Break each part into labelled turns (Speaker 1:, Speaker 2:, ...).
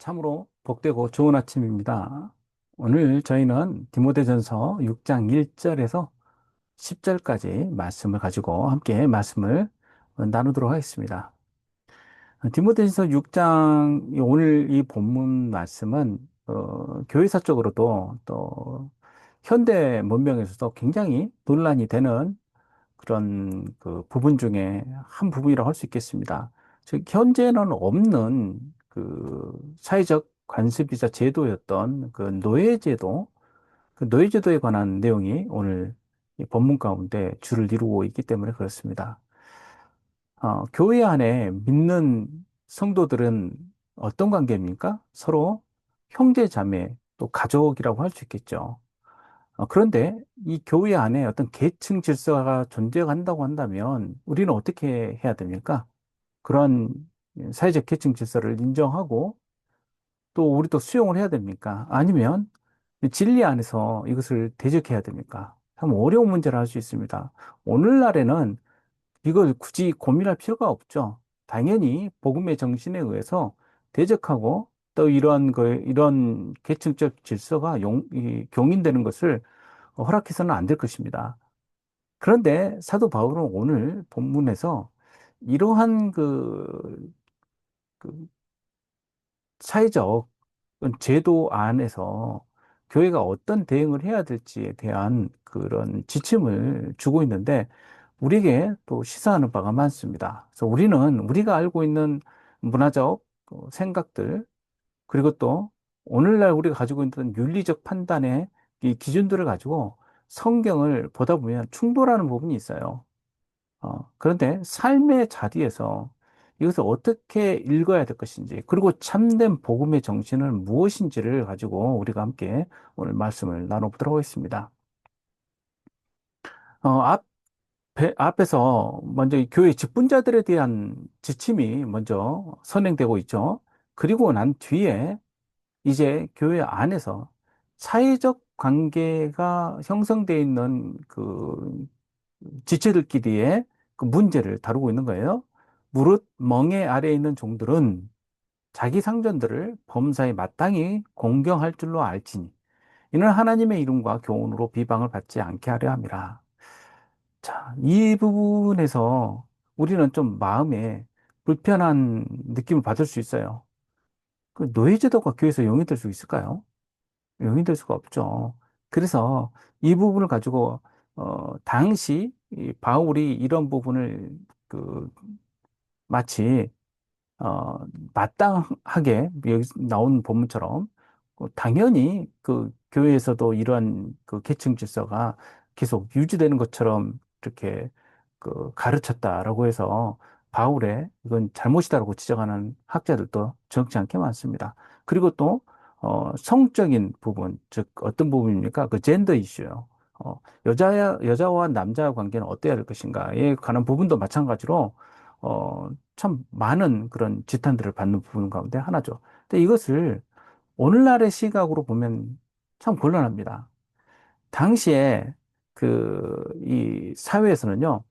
Speaker 1: 참으로 복되고 좋은 아침입니다. 오늘 저희는 디모데전서 6장 1절에서 10절까지 말씀을 가지고 함께 말씀을 나누도록 하겠습니다. 디모데전서 6장 오늘 이 본문 말씀은 어, 교회사적으로도 또 현대 문명에서도 굉장히 논란이 되는 그런 그 부분 중에 한 부분이라고 할 수 있겠습니다. 즉 현재는 없는 그 사회적 관습이자 제도였던 그 노예제도, 그 노예제도에 관한 내용이 오늘 이 본문 가운데 줄을 이루고 있기 때문에 그렇습니다. 어, 교회 안에 믿는 성도들은 어떤 관계입니까? 서로 형제, 자매, 또 가족이라고 할 수 있겠죠. 어, 그런데 이 교회 안에 어떤 계층 질서가 존재한다고 한다면 우리는 어떻게 해야 됩니까? 그런 사회적 계층 질서를 인정하고 또 우리도 수용을 해야 됩니까? 아니면 진리 안에서 이것을 대적해야 됩니까? 참 어려운 문제를 할 수 있습니다. 오늘날에는 이걸 굳이 고민할 필요가 없죠. 당연히 복음의 정신에 의해서 대적하고 또 이러한 그 이런 계층적 질서가 용, 이, 경인되는 것을 허락해서는 안 될 것입니다. 그런데 사도 바울은 오늘 본문에서 이러한 그, 그 사회적 제도 안에서 교회가 어떤 대응을 해야 될지에 대한 그런 지침을 주고 있는데 우리에게 또 시사하는 바가 많습니다. 그래서 우리는 우리가 알고 있는 문화적 그 생각들 그리고 또 오늘날 우리가 가지고 있는 윤리적 판단의 이 기준들을 가지고 성경을 보다 보면 충돌하는 부분이 있어요. 어, 그런데 삶의 자리에서 이것을 어떻게 읽어야 될 것인지, 그리고 참된 복음의 정신은 무엇인지를 가지고 우리가 함께 오늘 말씀을 나눠보도록 하겠습니다. 어, 앞, 앞에서 먼저 이 교회 직분자들에 대한 지침이 먼저 선행되고 있죠. 그리고 난 뒤에 이제 교회 안에서 사회적 관계가 형성되어 있는 그 지체들끼리의 그 문제를 다루고 있는 거예요. 무릇 멍에 아래에 있는 종들은 자기 상전들을 범사에 마땅히 공경할 줄로 알지니 이는 하나님의 이름과 교훈으로 비방을 받지 않게 하려 함이라. 자, 이 부분에서 우리는 좀 마음에 불편한 느낌을 받을 수 있어요. 그 노예제도가 교회에서 용인될 수 있을까요? 용인될 수가 없죠. 그래서 이 부분을 가지고 어, 당시 이 바울이 이런 부분을 그 마치 어, 마땅하게 여기 나온 본문처럼 어, 당연히 그 교회에서도 이러한 그 계층 질서가 계속 유지되는 것처럼 이렇게 그 가르쳤다라고 해서 바울의 이건 잘못이다라고 지적하는 학자들도 적지 않게 많습니다. 그리고 또 어, 성적인 부분, 즉 어떤 부분입니까? 그 젠더 이슈요. 어, 여자 여자와 남자 관계는 어때야 할 것인가에 관한 부분도 마찬가지로 어, 참 많은 그런 지탄들을 받는 부분 가운데 하나죠. 근데 이것을 오늘날의 시각으로 보면 참 곤란합니다. 당시에 그, 이 사회에서는요,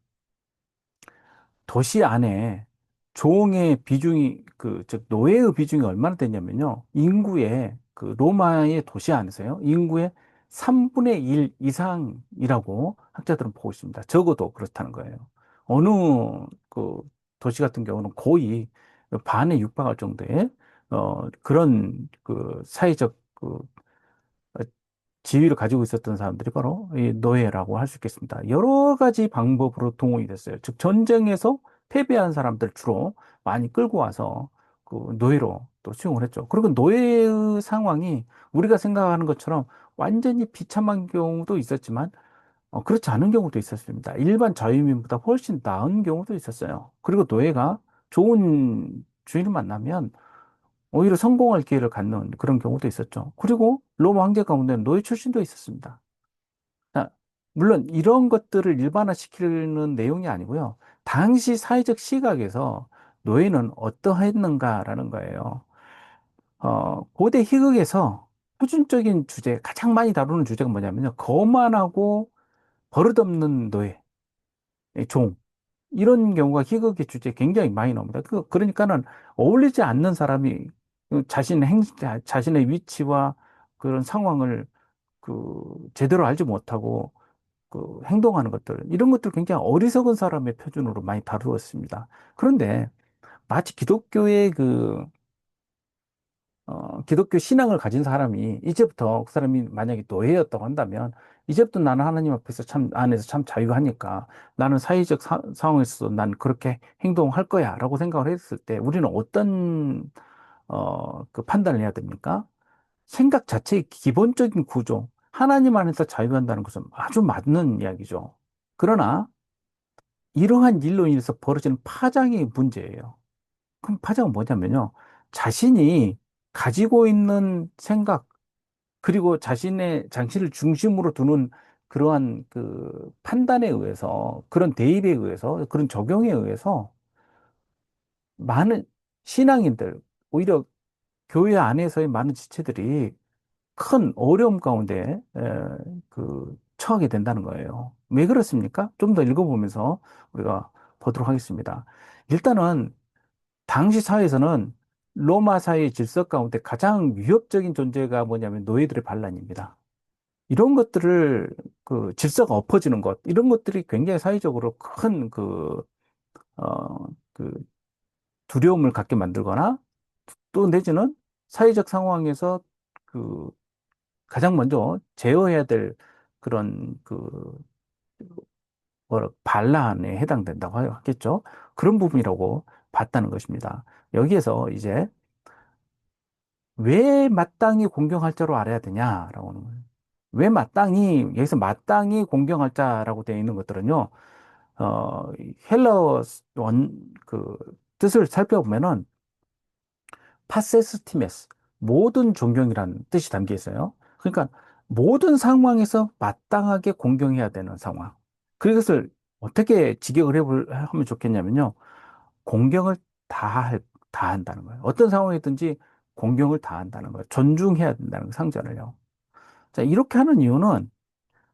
Speaker 1: 도시 안에 종의 비중이, 그, 즉, 노예의 비중이 얼마나 됐냐면요, 인구의, 그, 로마의 도시 안에서요, 인구의 3분의 1 이상이라고 학자들은 보고 있습니다. 적어도 그렇다는 거예요. 어느 그 도시 같은 경우는 거의 반에 육박할 정도의 어 그런 그 사회적 그 지위를 가지고 있었던 사람들이 바로 이 노예라고 할 수 있겠습니다. 여러 가지 방법으로 동원이 됐어요. 즉 전쟁에서 패배한 사람들 주로 많이 끌고 와서 그 노예로 또 수용을 했죠. 그리고 노예의 상황이 우리가 생각하는 것처럼 완전히 비참한 경우도 있었지만 어, 그렇지 않은 경우도 있었습니다. 일반 자유민보다 훨씬 나은 경우도 있었어요. 그리고 노예가 좋은 주인을 만나면 오히려 성공할 기회를 갖는 그런 경우도 있었죠. 그리고 로마 황제 가운데는 노예 출신도 있었습니다. 자, 물론 이런 것들을 일반화시키는 내용이 아니고요. 당시 사회적 시각에서 노예는 어떠했는가라는 거예요. 어, 고대 희극에서 표준적인 주제, 가장 많이 다루는 주제가 뭐냐면요. 거만하고 버릇없는 노예, 종. 이런 경우가 희극의 주제에 굉장히 많이 나옵니다. 그, 그러니까는 어울리지 않는 사람이 자신의 행, 자신의 위치와 그런 상황을 그 제대로 알지 못하고 그 행동하는 것들 이런 것들 굉장히 어리석은 사람의 표준으로 많이 다루었습니다. 그런데 마치 기독교의 그 어, 기독교 신앙을 가진 사람이 이제부터 그 사람이 만약에 노예였다고 한다면 이제부터 나는 하나님 앞에서 참 안에서 참 자유하니까 나는 사회적 사, 상황에서 난 그렇게 행동할 거야라고 생각을 했을 때 우리는 어떤 어, 그 판단을 해야 됩니까? 생각 자체의 기본적인 구조 하나님 안에서 자유한다는 것은 아주 맞는 이야기죠. 그러나 이러한 일로 인해서 벌어지는 파장이 문제예요. 그럼 파장은 뭐냐면요. 자신이 가지고 있는 생각, 그리고 자신의 장치를 중심으로 두는 그러한 그 판단에 의해서, 그런 대입에 의해서, 그런 적용에 의해서 많은 신앙인들, 오히려 교회 안에서의 많은 지체들이 큰 어려움 가운데 에, 그 처하게 된다는 거예요. 왜 그렇습니까? 좀 더 읽어보면서 우리가 보도록 하겠습니다. 일단은 당시 사회에서는 로마 사회의 질서 가운데 가장 위협적인 존재가 뭐냐면 노예들의 반란입니다. 이런 것들을 그 질서가 엎어지는 것, 이런 것들이 굉장히 사회적으로 큰 그, 어, 그 두려움을 갖게 만들거나 또 내지는 사회적 상황에서 그 가장 먼저 제어해야 될 그런 그 뭐라 반란에 해당된다고 하겠죠. 그런 부분이라고 봤다는 것입니다. 여기에서 이제 왜 마땅히 공경할 자로 알아야 되냐라고 하는 거예요. 왜 마땅히 여기서 마땅히 공경할 자라고 되어 있는 것들은요. 어, 헬러 원 그 뜻을 살펴보면은 파세스티메스 모든 존경이라는 뜻이 담겨 있어요. 그러니까 모든 상황에서 마땅하게 공경해야 되는 상황. 그것을 어떻게 직역을 해볼, 하면 좋겠냐면요. 공경을 다, 할- 다 한다는 거예요. 어떤 상황이든지 공경을 다 한다는 거예요. 존중해야 된다는 거, 상전을요. 자, 이렇게 하는 이유는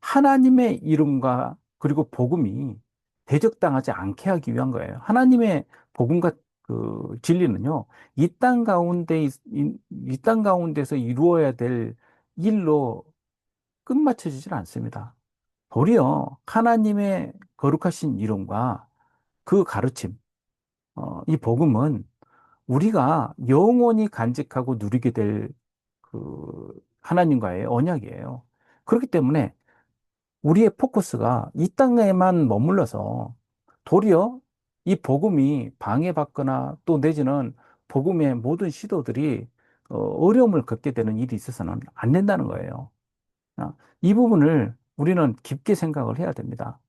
Speaker 1: 하나님의 이름과 그리고 복음이 대적당하지 않게 하기 위한 거예요. 하나님의 복음과 그 진리는요, 이 땅 가운데, 이 땅 가운데서 이루어야 될 일로 끝마쳐지질 않습니다. 도리어 하나님의 거룩하신 이름과 그 가르침, 어, 이 복음은 우리가 영원히 간직하고 누리게 될 그 하나님과의 언약이에요. 그렇기 때문에 우리의 포커스가 이 땅에만 머물러서 도리어 이 복음이 방해받거나 또 내지는 복음의 모든 시도들이 어, 어려움을 겪게 되는 일이 있어서는 안 된다는 거예요. 아, 이 부분을 우리는 깊게 생각을 해야 됩니다.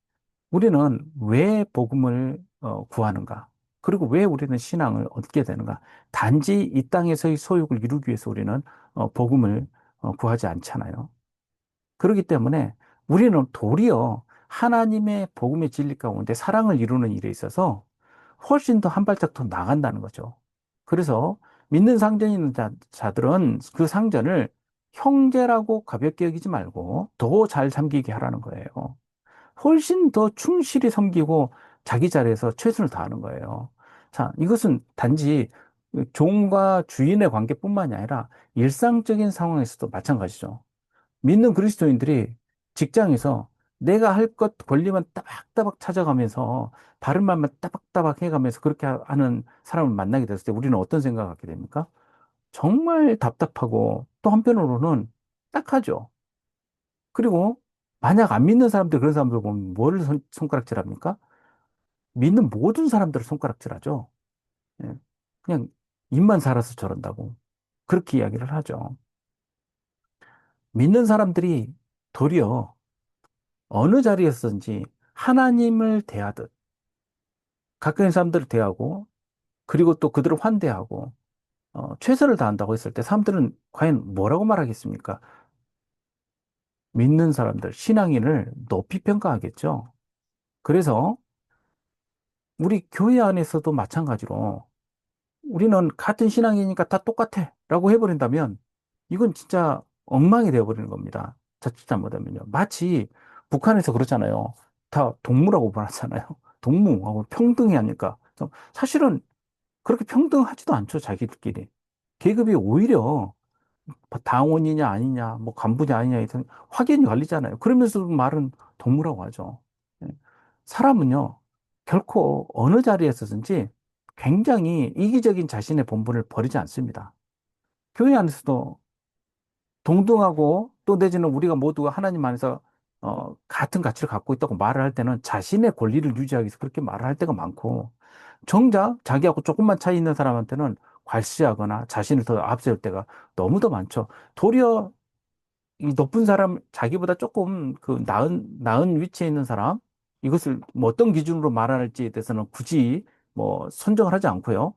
Speaker 1: 우리는 왜 복음을 어, 구하는가? 그리고 왜 우리는 신앙을 얻게 되는가? 단지 이 땅에서의 소욕을 이루기 위해서 우리는 어, 복음을 어, 구하지 않잖아요. 그렇기 때문에 우리는 도리어 하나님의 복음의 진리 가운데 사랑을 이루는 일에 있어서 훨씬 더 한 발짝 더 나간다는 거죠. 그래서 믿는 상전이 있는 자, 자들은 그 상전을 형제라고 가볍게 여기지 말고 더 잘 섬기게 하라는 거예요. 훨씬 더 충실히 섬기고 자기 자리에서 최선을 다하는 거예요. 자, 이것은 단지 종과 주인의 관계뿐만이 아니라 일상적인 상황에서도 마찬가지죠. 믿는 그리스도인들이 직장에서 내가 할 것 권리만 따박따박 찾아가면서 바른 말만 따박따박 해가면서 그렇게 하는 사람을 만나게 됐을 때 우리는 어떤 생각을 갖게 됩니까? 정말 답답하고 또 한편으로는 딱하죠. 그리고 만약 안 믿는 사람들 그런 사람들 보면 뭐를 손, 손가락질 합니까? 믿는 모든 사람들을 손가락질하죠. 예. 그냥 입만 살아서 저런다고 그렇게 이야기를 하죠. 믿는 사람들이 도리어 어느 자리에서든지 하나님을 대하듯 가까이 사람들을 대하고 그리고 또 그들을 환대하고 어, 최선을 다한다고 했을 때 사람들은 과연 뭐라고 말하겠습니까? 믿는 사람들, 신앙인을 높이 평가하겠죠. 그래서 우리 교회 안에서도 마찬가지로 우리는 같은 신앙이니까 다 똑같아 라고 해버린다면 이건 진짜 엉망이 되어버리는 겁니다. 자칫 잘못하면요. 마치 북한에서 그렇잖아요. 다 동무라고 말하잖아요. 동무하고 평등해 하니까. 사실은 그렇게 평등하지도 않죠, 자기들끼리. 계급이 오히려 뭐 당원이냐 아니냐, 뭐 간부냐 아니냐, 확연히 갈리잖아요. 그러면서 말은 동무라고 하죠. 예. 사람은요, 결코 어느 자리에 서든지 굉장히 이기적인 자신의 본분을 버리지 않습니다. 교회 안에서도 동등하고 또 내지는 우리가 모두가 하나님 안에서 어, 같은 가치를 갖고 있다고 말을 할 때는 자신의 권리를 유지하기 위해서 그렇게 말을 할 때가 많고 정작 자기하고 조금만 차이 있는 사람한테는 괄시하거나 자신을 더 앞세울 때가 너무 더 많죠. 도리어 이 높은 사람, 자기보다 조금 그 나은, 나은 위치에 있는 사람, 이것을 뭐 어떤 기준으로 말할지에 대해서는 굳이 뭐 선정을 하지 않고요.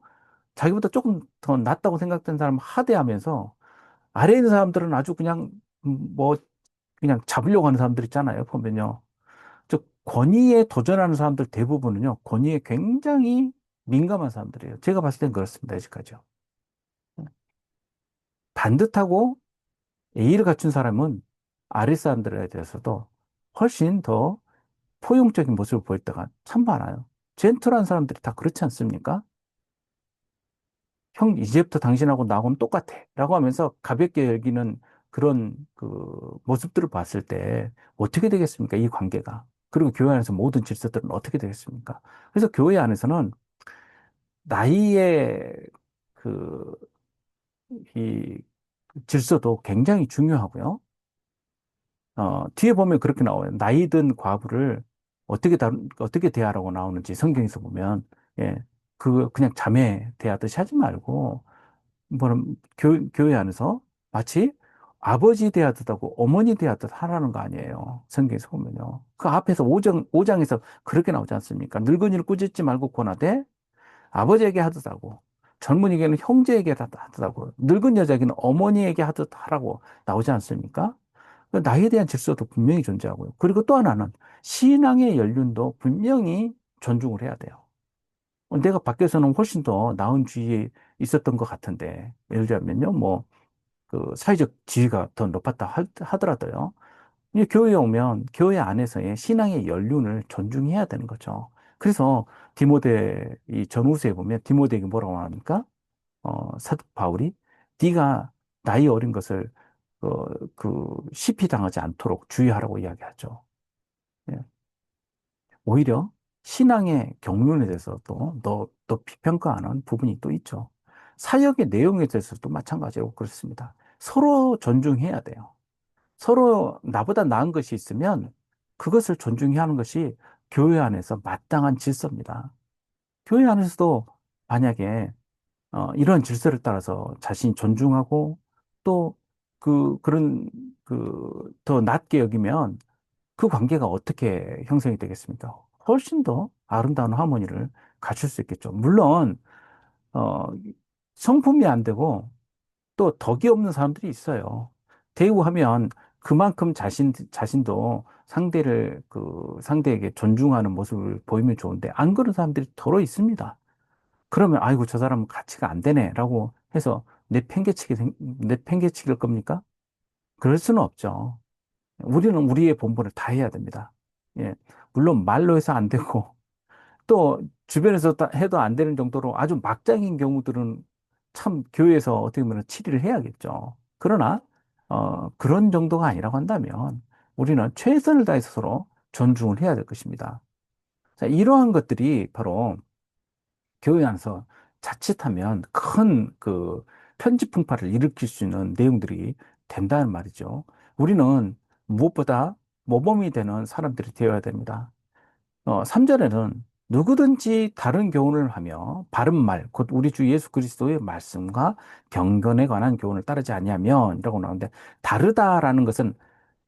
Speaker 1: 자기보다 조금 더 낫다고 생각되는 사람을 하대하면서 아래에 있는 사람들은 아주 그냥 음, 뭐 그냥 잡으려고 하는 사람들 있잖아요. 보면요. 즉 권위에 도전하는 사람들 대부분은요. 권위에 굉장히 민감한 사람들이에요. 제가 봤을 땐 그렇습니다. 아직까지요. 반듯하고 예의를 갖춘 사람은 아랫 사람들에 대해서도 훨씬 더 포용적인 모습을 보일 때가 참 많아요. 젠틀한 사람들이 다 그렇지 않습니까? 형, 이제부터 당신하고 나하고는 똑같아. 라고 하면서 가볍게 여기는 그런 그 모습들을 봤을 때 어떻게 되겠습니까? 이 관계가. 그리고 교회 안에서 모든 질서들은 어떻게 되겠습니까? 그래서 교회 안에서는 나이의 그, 이 질서도 굉장히 중요하고요. 어, 뒤에 보면 그렇게 나와요. 나이 든 과부를 어떻게 다, 어떻게 대하라고 나오는지 성경에서 보면, 예, 그, 그냥 자매 대하듯이 하지 말고, 뭐는 교, 교회 안에서 마치 아버지 대하듯 하고 어머니 대하듯 하라는 거 아니에요. 성경에서 보면요. 그 앞에서 오장오장에서 그렇게 나오지 않습니까? 늙은이를 꾸짖지 말고 권하되 아버지에게 하듯 하고 젊은이에게는 형제에게 하듯 하고 늙은 여자에게는 어머니에게 하듯 하라고 나오지 않습니까? 그 나이에 대한 질서도 분명히 존재하고요. 그리고 또 하나는 신앙의 연륜도 분명히 존중을 해야 돼요. 내가 밖에서는 훨씬 더 나은 주위에 있었던 것 같은데, 예를 들면요, 뭐, 그 사회적 지위가 더 높았다 하더라도요. 교회에 오면 교회 안에서의 신앙의 연륜을 존중해야 되는 거죠. 그래서 디모데 이 전후서에 보면 디모데에게 뭐라고 합니까? 어, 사도 바울이 네가 나이 어린 것을 어, 그 시피 당하지 않도록 주의하라고 이야기하죠. 예. 오히려 신앙의 경륜에 대해서도 너, 또 비평가하는 부분이 또 있죠. 사역의 내용에 대해서도 마찬가지로 그렇습니다. 서로 존중해야 돼요. 서로 나보다 나은 것이 있으면 그것을 존중해야 하는 것이 교회 안에서 마땅한 질서입니다. 교회 안에서도 만약에 어, 이런 질서를 따라서 자신이 존중하고 또 그, 그런, 그, 더 낮게 여기면 그 관계가 어떻게 형성이 되겠습니까? 훨씬 더 아름다운 하모니를 갖출 수 있겠죠. 물론, 어, 성품이 안 되고 또 덕이 없는 사람들이 있어요. 대우하면 그만큼 자신, 자신도 상대를, 그, 상대에게 존중하는 모습을 보이면 좋은데, 안 그런 사람들이 더러 있습니다. 그러면, 아이고, 저 사람은 가치가 안 되네. 라고 해서 내팽개치기, 내팽개치기일 겁니까? 그럴 수는 없죠. 우리는 우리의 본분을 다 해야 됩니다. 예. 물론 말로 해서 안 되고, 또 주변에서 해도 안 되는 정도로 아주 막장인 경우들은 참 교회에서 어떻게 보면 치리를 해야겠죠. 그러나 어, 그런 정도가 아니라고 한다면 우리는 최선을 다해서 서로 존중을 해야 될 것입니다. 자, 이러한 것들이 바로 교회 안에서 자칫하면 큰 그 편집 풍파를 일으킬 수 있는 내용들이 된다는 말이죠. 우리는 무엇보다 모범이 되는 사람들이 되어야 됩니다. 어, 3절에는 누구든지 다른 교훈을 하며 바른 말, 곧 우리 주 예수 그리스도의 말씀과 경건에 관한 교훈을 따르지 아니하면 이라고 나오는데 다르다라는 것은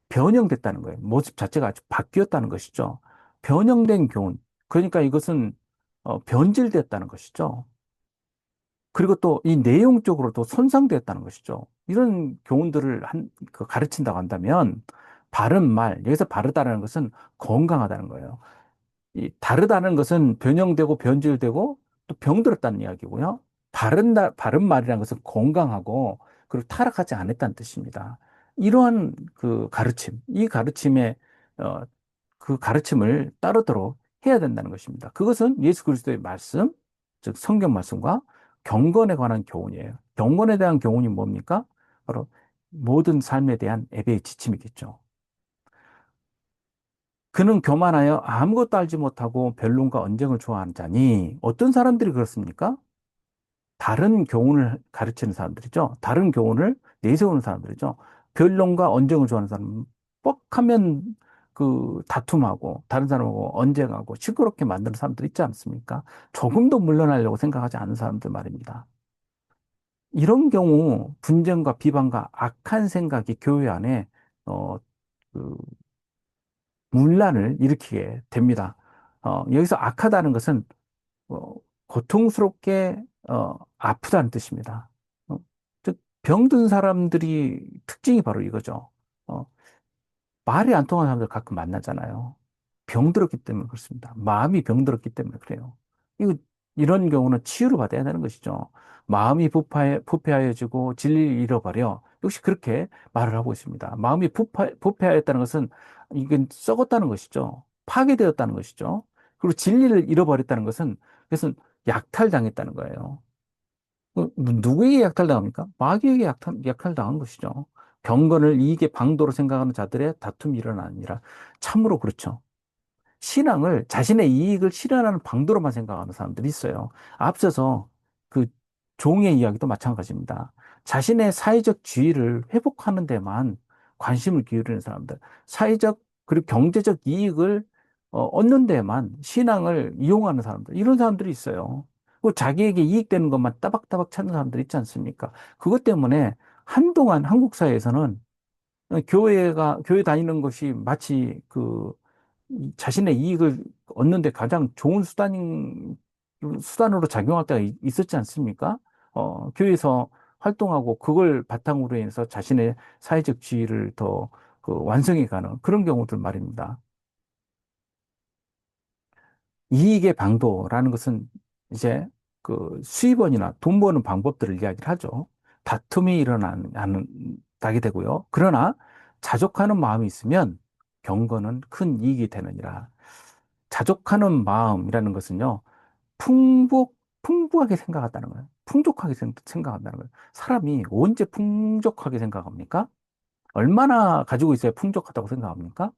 Speaker 1: 변형됐다는 거예요. 모습 자체가 아주 바뀌었다는 것이죠. 변형된 교훈. 그러니까 이것은 어, 변질됐다는 것이죠. 그리고 또 이 내용적으로도 손상되었다는 것이죠. 이런 교훈들을 한, 그 가르친다고 한다면 바른 말, 여기서 바르다라는 것은 건강하다는 거예요. 이 다르다는 것은 변형되고 변질되고 또 병들었다는 이야기고요. 바른, 바른 말이라는 것은 건강하고 그리고 타락하지 않았다는 뜻입니다. 이러한 그 가르침, 이 가르침의 어, 그 가르침을 따르도록 해야 된다는 것입니다. 그것은 예수 그리스도의 말씀, 즉 성경 말씀과 경건에 관한 교훈이에요. 경건에 대한 교훈이 뭡니까? 바로 모든 삶에 대한 애배의 지침이겠죠. 그는 교만하여 아무것도 알지 못하고 변론과 언쟁을 좋아하는 자니 어떤 사람들이 그렇습니까? 다른 교훈을 가르치는 사람들이죠. 다른 교훈을 내세우는 사람들이죠. 변론과 언쟁을 좋아하는 사람은 뻑하면 그 다툼하고 다른 사람하고 언쟁하고 시끄럽게 만드는 사람들 있지 않습니까? 조금도 물러나려고 생각하지 않는 사람들 말입니다. 이런 경우 분쟁과 비방과 악한 생각이 교회 안에 어, 그 문란을 일으키게 됩니다. 어, 여기서 악하다는 것은 어, 고통스럽게 어, 아프다는 뜻입니다. 어, 즉 병든 사람들이 특징이 바로 이거죠. 어, 말이 안 통하는 사람들 가끔 만나잖아요. 병들었기 때문에 그렇습니다. 마음이 병들었기 때문에 그래요. 이거, 이런 경우는 치유를 받아야 되는 것이죠. 마음이 부패, 부패하여지고 진리를 잃어버려. 역시 그렇게 말을 하고 있습니다. 마음이 부패, 부패하였다는 것은 이건 썩었다는 것이죠. 파괴되었다는 것이죠. 그리고 진리를 잃어버렸다는 것은 그것은 약탈당했다는 거예요. 그 누구에게 약탈당합니까? 마귀에게 약탈, 약탈당한 것이죠. 경건을 이익의 방도로 생각하는 자들의 다툼이 일어나니라. 참으로 그렇죠. 신앙을 자신의 이익을 실현하는 방도로만 생각하는 사람들이 있어요. 앞서서 그 종의 이야기도 마찬가지입니다. 자신의 사회적 지위를 회복하는 데만 관심을 기울이는 사람들, 사회적 그리고 경제적 이익을 어, 얻는 데만 신앙을 이용하는 사람들, 이런 사람들이 있어요. 그 자기에게 이익되는 것만 따박따박 찾는 사람들 있지 않습니까? 그것 때문에 한동안 한국 사회에서는 교회가, 교회 다니는 것이 마치 그 자신의 이익을 얻는데 가장 좋은 수단인, 수단으로 작용할 때가 있- 있었지 않습니까? 어, 교회에서 활동하고 그걸 바탕으로 해서 자신의 사회적 지위를 더 그 완성해 가는 그런 경우들 말입니다. 이익의 방도라는 것은 이제 그 수입원이나 돈 버는 방법들을 이야기를 하죠. 다툼이 일어나게 되고요. 그러나 자족하는 마음이 있으면 경건은 큰 이익이 되느니라. 자족하는 마음이라는 것은요, 풍부, 풍부하게 생각한다는 거예요. 풍족하게 생- 생각한다는 거예요. 사람이 언제 풍족하게 생각합니까? 얼마나 가지고 있어야 풍족하다고 생각합니까?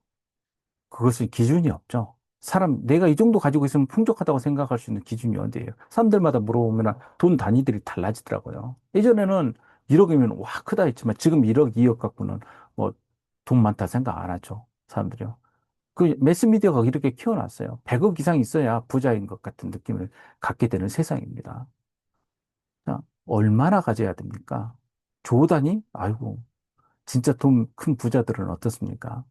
Speaker 1: 그것은 기준이 없죠. 사람, 내가 이 정도 가지고 있으면 풍족하다고 생각할 수 있는 기준이 어디예요? 사람들마다 물어보면 돈 단위들이 달라지더라고요. 예전에는 1억이면 와, 크다 했지만 지금 1억, 2억 갖고는 뭐 돈 많다 생각 안 하죠. 사람들이요. 그 매스미디어가 이렇게 키워놨어요. 100억 이상 있어야 부자인 것 같은 느낌을 갖게 되는 세상입니다. 자, 얼마나 가져야 됩니까? 조 단위? 아이고, 진짜 돈 큰 부자들은 어떻습니까?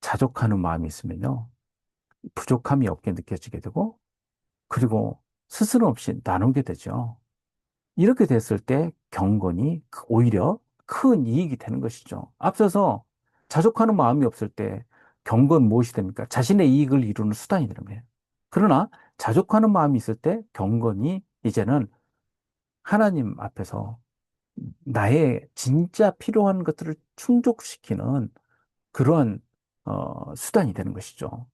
Speaker 1: 자족하는 마음이 있으면요. 부족함이 없게 느껴지게 되고, 그리고 스스럼 없이 나누게 되죠. 이렇게 됐을 때 경건이 그 오히려 큰 이익이 되는 것이죠. 앞서서 자족하는 마음이 없을 때 경건 무엇이 됩니까? 자신의 이익을 이루는 수단이 거예요. 그러나 자족하는 마음이 있을 때 경건이 이제는 하나님 앞에서 나의 진짜 필요한 것들을 충족시키는 그런 어, 수단이 되는 것이죠.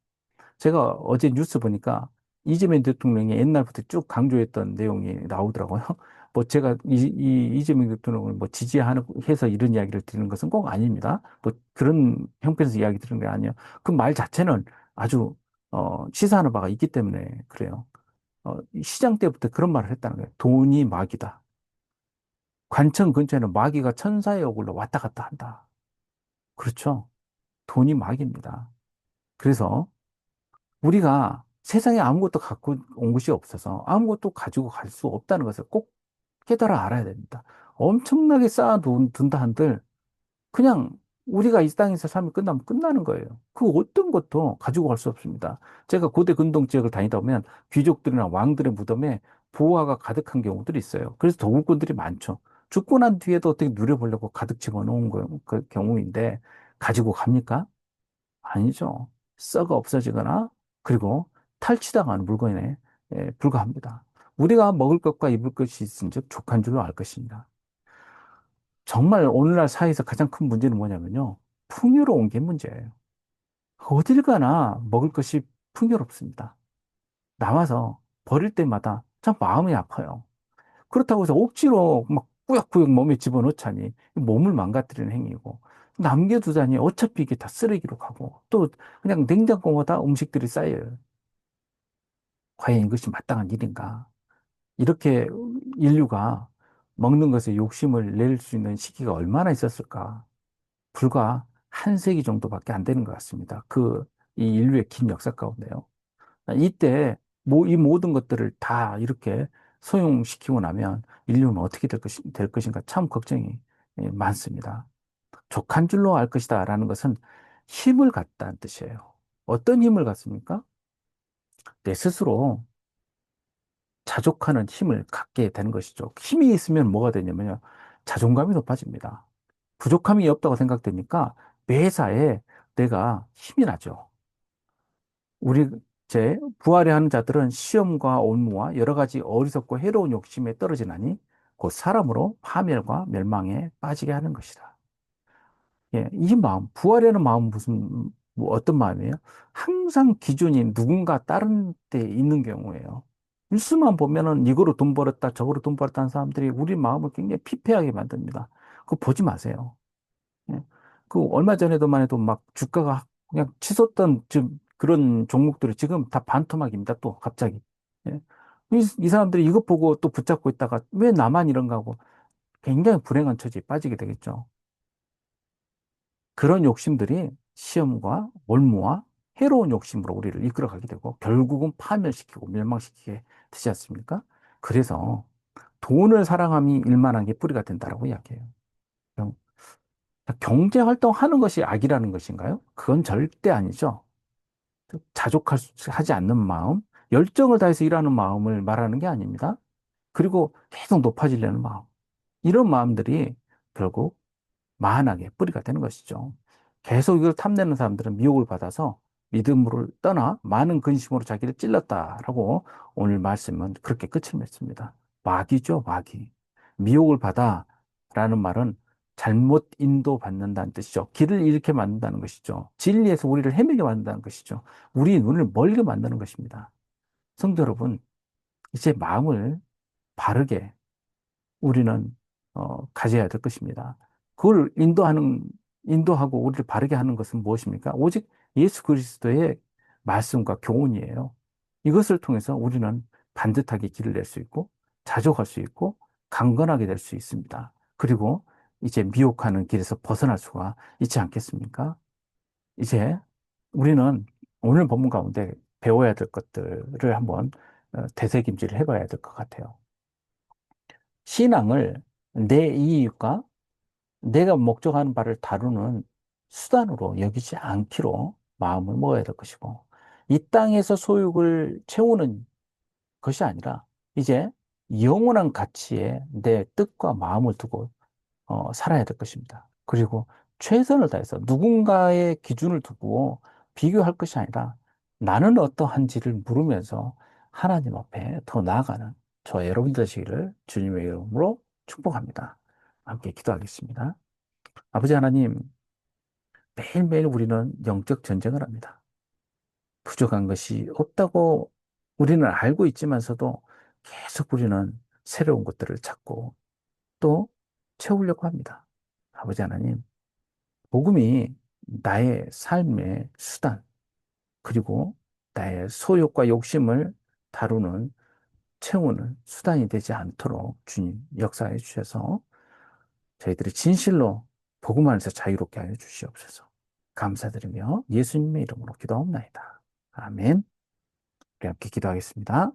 Speaker 1: 제가 어제 뉴스 보니까 이재명 대통령이 옛날부터 쭉 강조했던 내용이 나오더라고요. 뭐 제가 이, 이 이재명 대통령을 뭐 지지하는 해서 이런 이야기를 드리는 것은 꼭 아닙니다. 뭐 그런 형편에서 이야기 드리는 게 아니에요. 그 말 자체는 아주 어, 시사하는 바가 있기 때문에 그래요. 어, 시장 때부터 그런 말을 했다는 거예요. 돈이 마귀다. 관청 근처에는 마귀가 천사의 얼굴로 왔다 갔다 한다. 그렇죠. 돈이 마귀입니다. 그래서 우리가 세상에 아무것도 갖고 온 것이 없어서 아무것도 가지고 갈 수 없다는 것을 꼭 깨달아 알아야 됩니다. 엄청나게 쌓아둔다 한들 그냥 우리가 이 땅에서 삶이 끝나면 끝나는 거예요. 그 어떤 것도 가지고 갈 수 없습니다. 제가 고대 근동 지역을 다니다 보면 귀족들이나 왕들의 무덤에 보화가 가득한 경우들이 있어요. 그래서 도굴꾼들이 많죠. 죽고 난 뒤에도 어떻게 누려보려고 가득 집어놓은 거, 그 경우인데 가지고 갑니까? 아니죠. 썩어 없어지거나 그리고 탈취당하는 물건에 예, 불과합니다. 우리가 먹을 것과 입을 것이 있은즉 족한 줄로 알 것입니다. 정말 오늘날 사회에서 가장 큰 문제는 뭐냐면요. 풍요로운 게 문제예요. 어딜 가나 먹을 것이 풍요롭습니다. 나와서 버릴 때마다 참 마음이 아파요. 그렇다고 해서 억지로 막 꾸역꾸역 몸에 집어넣자니 몸을 망가뜨리는 행위고 남겨두자니 어차피 이게 다 쓰레기로 가고 또 그냥 냉장고마다 음식들이 쌓여요. 과연 이것이 마땅한 일인가? 이렇게 인류가 먹는 것에 욕심을 낼 수 있는 시기가 얼마나 있었을까? 불과 한 세기 정도밖에 안 되는 것 같습니다. 그, 이 인류의 긴 역사 가운데요. 이때, 뭐, 이 모든 것들을 다 이렇게 소용시키고 나면 인류는 어떻게 될 것이, 될 것인가 참 걱정이 예, 많습니다. 족한 줄로 알 것이다 라는 것은 힘을 갖다는 뜻이에요. 어떤 힘을 갖습니까? 내 스스로 자족하는 힘을 갖게 되는 것이죠. 힘이 있으면 뭐가 되냐면요. 자존감이 높아집니다. 부족함이 없다고 생각되니까 매사에 내가 힘이 나죠. 우리 제 부활에 하는 자들은 시험과 온무와 여러 가지 어리석고 해로운 욕심에 떨어지나니 곧 사람으로 파멸과 멸망에 빠지게 하는 것이다. 예, 이 마음, 부활에는 마음 무슨 뭐 어떤 마음이에요? 항상 기준이 누군가 다른 데 있는 경우예요. 뉴스만 보면은 이거로 돈 벌었다, 저거로 돈 벌었다는 사람들이 우리 마음을 굉장히 피폐하게 만듭니다. 그거 보지 마세요. 예. 그 얼마 전에도만 해도 막 주가가 그냥 치솟던 지금 그런 종목들이 지금 다 반토막입니다. 또 갑자기. 예. 이, 이 사람들이 이것 보고 또 붙잡고 있다가 왜 나만 이런가 하고 굉장히 불행한 처지에 빠지게 되겠죠. 그런 욕심들이 시험과 올무와 해로운 욕심으로 우리를 이끌어가게 되고 결국은 파멸시키고 멸망시키게 되지 않습니까? 그래서 돈을 사랑함이 일만한 게 뿌리가 된다라고 이야기해요. 경제 활동하는 것이 악이라는 것인가요? 그건 절대 아니죠. 자족하지 않는 마음, 열정을 다해서 일하는 마음을 말하는 게 아닙니다. 그리고 계속 높아지려는 마음. 이런 마음들이 결국 만하게 뿌리가 되는 것이죠. 계속 이걸 탐내는 사람들은 미혹을 받아서 믿음을 떠나 많은 근심으로 자기를 찔렀다라고 오늘 말씀은 그렇게 끝을 맺습니다. 마귀죠, 마귀. 미혹을 받아 라는 말은 잘못 인도받는다는 뜻이죠. 길을 잃게 만든다는 것이죠. 진리에서 우리를 헤매게 만든다는 것이죠. 우리 눈을 멀게 만드는 것입니다. 성도 여러분, 이제 마음을 바르게 우리는 어, 가져야 될 것입니다. 그걸 인도하는 인도하고 우리를 바르게 하는 것은 무엇입니까? 오직 예수 그리스도의 말씀과 교훈이에요. 이것을 통해서 우리는 반듯하게 길을 낼 수 있고 자족할 수 있고 강건하게 될 수 있습니다. 그리고 이제 미혹하는 길에서 벗어날 수가 있지 않겠습니까? 이제 우리는 오늘 본문 가운데 배워야 될 것들을 한번 어, 되새김질을 해봐야 될 것 같아요. 신앙을 내 이익과 내가 목적하는 바를 다루는 수단으로 여기지 않기로 마음을 먹어야 될 것이고, 이 땅에서 소욕을 채우는 것이 아니라, 이제 영원한 가치에 내 뜻과 마음을 두고 어, 살아야 될 것입니다. 그리고 최선을 다해서 누군가의 기준을 두고 비교할 것이 아니라 나는 어떠한지를 물으면서 하나님 앞에 더 나아가는 저 여러분 되시기를 주님의 이름으로 축복합니다. 함께 기도하겠습니다. 아버지 하나님, 매일매일 우리는 영적 전쟁을 합니다. 부족한 것이 없다고 우리는 알고 있지만서도 계속 우리는 새로운 것들을 찾고 또 채우려고 합니다. 아버지 하나님, 복음이 나의 삶의 수단, 그리고 나의 소욕과 욕심을 다루는, 채우는 수단이 되지 않도록 주님 역사해 주셔서 저희들이 진실로 복음 안에서 자유롭게 하여 주시옵소서. 감사드리며 예수님의 이름으로 기도하옵나이다. 아멘. 우리 함께 기도하겠습니다.